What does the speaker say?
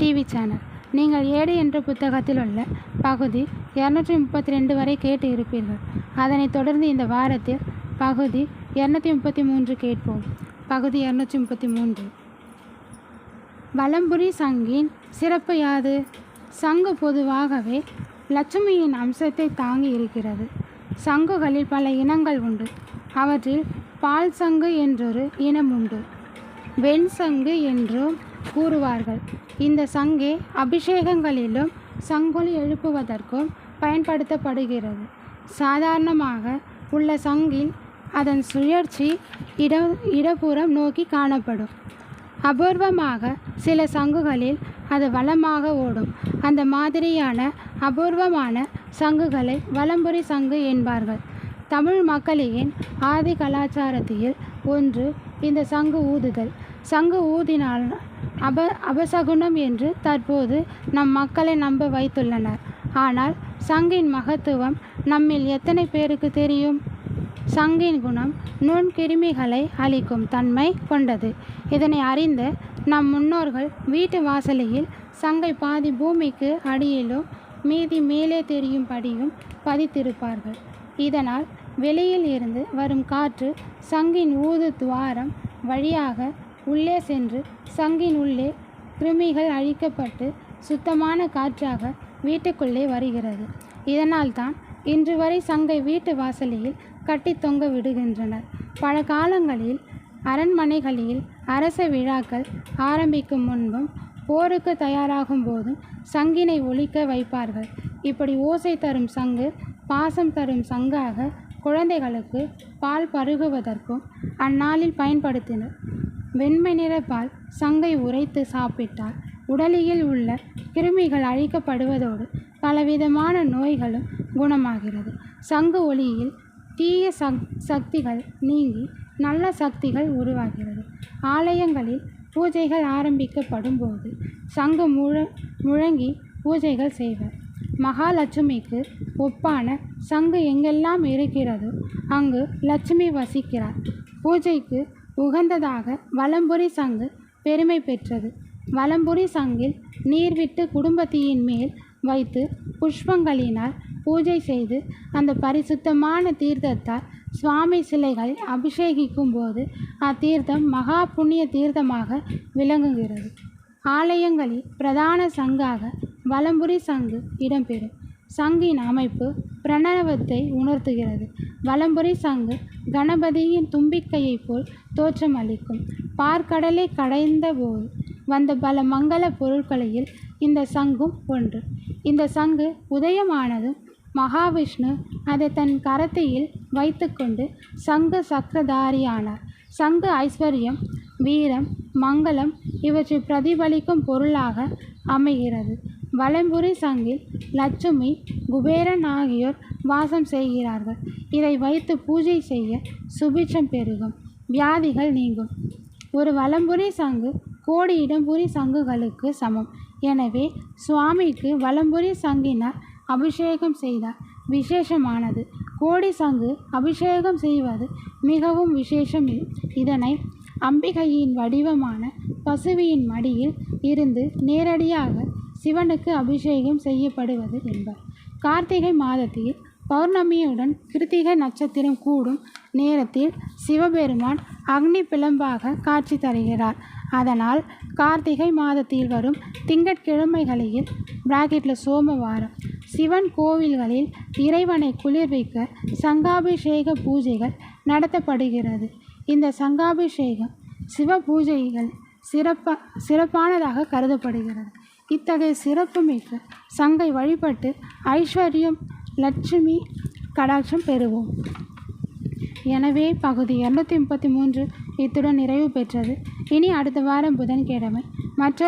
TV channel. நீங்கள் ஏடு என்ற புத்தகத்தில் உள்ள பகுதி இரநூற்றி முப்பத்தி ரெண்டு வரை கேட்டு இருப்பீர்கள். அதனைத் தொடர்ந்து இந்த வாரத்தில் பகுதி இரநூத்தி முப்பத்தி மூன்று கேட்போம். பகுதி இரநூற்றி முப்பத்தி மூன்று வலம்புரி சங்கின் சிறப்பு யாது? சங்கு பொதுவாகவே லட்சுமியின் அம்சத்தை தாங்கி இருக்கிறது. சங்குகளில் பல இனங்கள் உண்டு. அவற்றில் பால் சங்கு என்றொரு இனம் உண்டு. வெண் சங்கு என்றும் கூறுவார்கள். இந்த சங்கே அபிஷேகங்களிலும் சங்கொலி எழுப்புவதற்கும் பயன்படுத்தப்படுகிறது. சாதாரணமாக உள்ள சங்கில் அதன் சுழற்சி இட இடப்புறம் நோக்கி காணப்படும். அபூர்வமாக சில சங்குகளில் அது வளமாக ஓடும். அந்த மாதிரியான அபூர்வமான சங்குகளை வலம்புரி சங்கு என்பார்கள். தமிழ் மக்களின் ஆதி கலாச்சாரத்தில் ஒன்று இந்த சங்கு ஊதுதல். சங்கு ஊதினால் அப அபசகுனம் என்று தற்போது நம் மக்களை நம்ப வைத்துள்ளனர். ஆனால் சங்கின் மகத்துவம் நம்மில் எத்தனை பேருக்கு தெரியும்? சங்கின் குணம் நுண்கிருமிகளை அளிக்கும் தன்மை கொண்டது. இதனை அறிந்த நம் முன்னோர்கள் வீட்டு வாசலில் சங்கை பாதி பூமிக்கு அடியிலும் மீதி மேலே தெரியும்படியும் பதித்திருப்பார்கள். இதனால் வெளியில் இருந்து வரும் காற்று சங்கின் ஊது துவாரம் வழியாக உள்ளே சென்று சங்கின் உள்ளே கிருமிகள் அழிக்கப்பட்டு சுத்தமான காற்றாக வீட்டுக்குள்ளே வருகிறது. இதனால்தான் இன்று வரை சங்கை வீட்டு வாசலில் கட்டி தொங்க விடுகின்றனர். பல காலங்களில் அரண்மனைகளில் அரச விழாக்கள் ஆரம்பிக்கும் முன்பும் போருக்கு தயாராகும் போதும் சங்கினை ஒழிக்க வைப்பார்கள். இப்படி ஓசை தரும் சங்கு பாசம் தரும் சங்காக குழந்தைகளுக்கு பால் பருகுவதற்கும் அந்நாளில் பயன்படுத்தினர். வெண்மை நிற பால் சங்கை உரைத்து சாப்பிட்டால் உடலில் உள்ள கிருமிகள் அழிக்கப்படுவதோடு பலவிதமான நோய்களும் குணமாகிறது. சங்கு ஒளியில் தீய சக் சக்திகள் நீங்கி நல்ல சக்திகள் உருவாகிறது. ஆலயங்களில் பூஜைகள் ஆரம்பிக்கப்படும் போது சங்கு முழ முழங்கி பூஜைகள் செய்வர். மகாலட்சுமிக்கு ஒப்பான சங்கு எங்கெல்லாம் இருக்கிறதோ அங்கு லட்சுமி வசிக்கிறார். பூஜைக்கு உகந்ததாக வலம்புரி சங்கு பெருமை பெற்றது. வலம்புரி சங்கில் நீர்விட்டு குடும்பத்தியின் மேல் வைத்து புஷ்பங்களினால் பூஜை செய்து அந்த பரிசுத்தமான தீர்த்தத்தால் சுவாமி சிலைகள் அபிஷேகிக்கும் போது அத்தீர்த்தம் மகா புண்ணிய தீர்த்தமாக விளங்குகிறது. ஆலயங்களில் பிரதான சங்காக வலம்புரி சங்கு இடம்பெறும். சங்கின் அமைப்பு பிரணவத்தை உணர்த்துகிறது. வலம்புரி சங்கு கணபதியின் தும்பிக்கையைப் போல் தோற்றமளிக்கும் பார்க்கடலை கடைந்த போது வந்த பல மங்கள பொருட்களில் இந்த சங்கும் ஒன்று. இந்த சங்கு உதயமானதும் மகாவிஷ்ணு அதை தன் கரத்தையில் வைத்துக்கொண்டு சங்கு சக்கரதாரியானார். சங்கு ஐஸ்வர்யம் வீரம் மங்களம் இவற்றை பிரதிபலிக்கும் பொருளாக அமைகிறது. வலம்புரி சங்கில் லட்சுமி குபேரன் ஆகியோர் வாசம் செய்கிறார்கள். இதை வைத்து பூஜை செய்ய சுபிட்சம் பெருகும். வியாதிகள் நீங்கும். ஒரு வலம்புரி சங்கு கோடி இடம்புரி சங்குகளுக்கு சமம். எனவே சுவாமிக்கு வலம்புரி சங்கினால் அபிஷேகம் செய்தால் விசேஷமானது. கோடி சங்கு அபிஷேகம் செய்வது மிகவும் விசேஷம். இதனை அம்பிகையின் வடிவமான பசுவியின் மடியில் இருந்து நேரடியாக சிவனுக்கு அபிஷேகம் செய்யப்படுவது என்பர். கார்த்திகை மாதத்தில் பௌர்ணமியுடன் கிருத்திகை நட்சத்திரம் கூடும் நேரத்தில் சிவபெருமான் அக்னி பிளம்பாக காட்சி தருகிறார். அதனால் கார்த்திகை மாதத்தில் வரும் திங்கட்கிழமைகளில் பிராக்கெட்டில் சோமவாரம் சிவன் கோவில்களில் இறைவனை குளிர்விக்க சங்காபிஷேக பூஜைகள் நடத்தப்படுகிறது. இந்த சங்காபிஷேகம் சிவ பூஜைகள் சிறப்பா சிறப்பானதாக கருதப்படுகிறது. இத்தகைய சிறப்புமிக்க சங்கை வழிபட்டு ஐஸ்வர்யம் லட்சுமி கடாட்சம் பெறுவோம். எனவே பகுதி இரநூத்தி முப்பத்தி மூன்று இத்துடன் நிறைவு பெற்றது. இனி அடுத்த வாரம் புதன்கிழமை. மற்றொரு